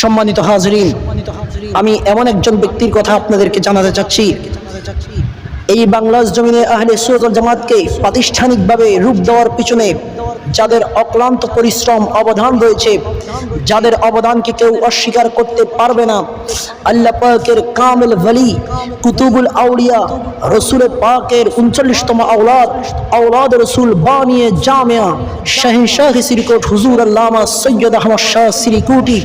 সম্মানিত হাজরিন, আমি এমন একজন ব্যক্তির কথা আপনাদেরকে জানাতে চাচ্ছি। এই বাংলার জমিনে আহলে সুরত জামাতকে প্রাতিষ্ঠানিকভাবে রূপ দেওয়ার পিছনে যাদের অক্লান্ত পরিশ্রম, অবদান রয়েছে, যাদের অবদানকে কেউ অস্বীকার করতে পারবে না। আল্লাহ পাকের কামেল ভলি কুতুবুল আউলিয়া, রসুল পাকের উনচল্লিশতম আওলাদ আওলাদ রসুল বানিয়ে জামিয়া শাহিনশাহ সিরিকোট হুজুর আল্লামা সৈয়দ আহমদ শাহ সিরিকুটি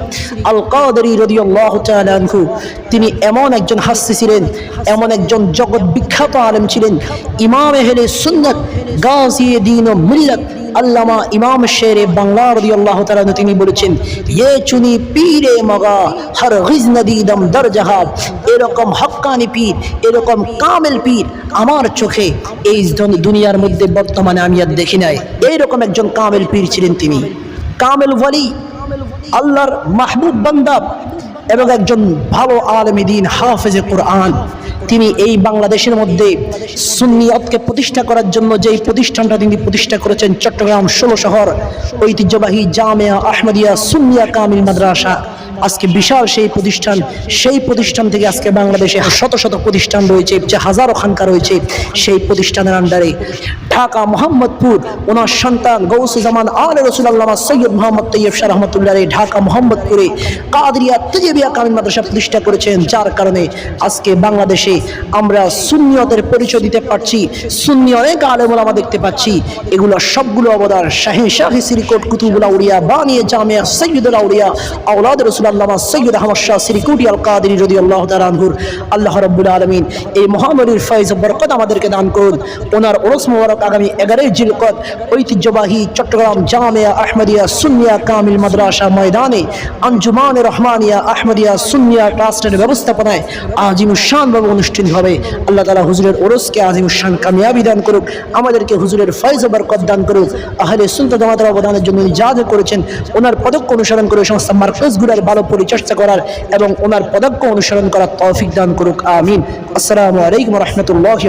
আল কাদরি রদিয়াল্লাহ তাআলা আনহু। তিনি এমন একজন হাস্যি ছিলেন, এমন একজন জগৎ বিখ্যাত আলেম ছিলেন, ইমাম এহলে সুন্নত গাজিয়ে দিন মিল্লত আল্লামা ইমাম শেরে বাংলা রদিয়াল্লাহ তাআলা তিনি বলেছেন ইয়ে চুনি পীরে মগা, হর গিজ নদী দম দর জাহাব এরকম হক্কানি পীর, এরকম কামেল পীর আমার চোখে এই দুনিয়ার মধ্যে বর্তমানে আমি আর দেখি নাই। এইরকম একজন কামেল পীর ছিলেন তিনি। কামেল ওয়ালি, আল্লাহর মাহবুব বান্দা এবং একজন ভালো আলমী দিন হাফেজে কোরআন, তিনি এই বাংলাদেশের মধ্যে সুন্নিয়তকে প্রতিষ্ঠা করার জন্য যেই প্রতিষ্ঠানটা তিনি প্রতিষ্ঠা করেছেন চট্টগ্রাম ষোলো শহর, ঐতিহ্যবাহী জামিয়া আহমদিয়া সুন্নিয়া কামিল মাদ্রাসা। আজকে বিশাল সেই প্রতিষ্ঠান সেই প্রতিষ্ঠান থেকে আজকে বাংলাদেশে শত শত প্রতিষ্ঠান রয়েছে, যে হাজারো খানকা রয়েছে সেই প্রতিষ্ঠানের আন্ডারে ঢাকা, মোহাম্মদপুর, ওনার সন্তান গৌসুজামান আল রসুল্লাহ সৈয়দ মোহাম্মদ তৈয়ব শাহ রহমতুল্লাহ ঢাকা, মোহাম্মদপুরে কাদরিয়া তজিবিয়া কামিল মাদ্রাসা প্রতিষ্ঠা করেছেন, যার কারণে আজকে বাংলাদেশে আমরা সুন্নিয়তের পরিচয় দিতে পারছি, সুন্নি অনেক আলেমুলামা দেখতে পাচ্ছি। এগুলো সবগুলো অবদান শাহিন শাহি সিরিকোট কুতুবুল আউলিয়া, বানিয়ে জামিয়া সৈয়দুল আউলিয়া আউলাদ রসুল্লাহ সৈয়দ আহমদ শাহ আল কাদরি রদি আল্লাহ আল্লাহ রব্বুল আলমিন এই মহামরির ফয়েজ বরকত আমাদেরকে দান করুন। ওনার ওরস মোবারক আগামী এগারোই জিলকত ঐতিহ্যবাহী চট্টগ্রাম জামিয়া আহমদিয়া সুন্নিয়া কামিল মাদ্রাসা ময়দানে আঞ্জুমান রহমানিয়া আহমদিয়া সুন্নিয়া ট্রাস্টের ব্যবস্থাপনায় আজিমুসানভাবে অনুষ্ঠিত হবে। আল্লাহ তালা হুজুরের ওরসকে আজিমুসান কামিয়াবি দান করুক, আমাদেরকে হুজুরের ফয়েজ বরকত দান করুক। আহলে সুন্ত জামাতের অবদানের জন্য যা করেছেন। ওনার পদক্ষ অনুসরণ করে ভালো পরিচর্যা করার এবং ওনার পদক্ষ অনুসরণ করার তৌফিক দান করুক আমিন। আসসালামু আলাইকুম রহমতুল্লাহ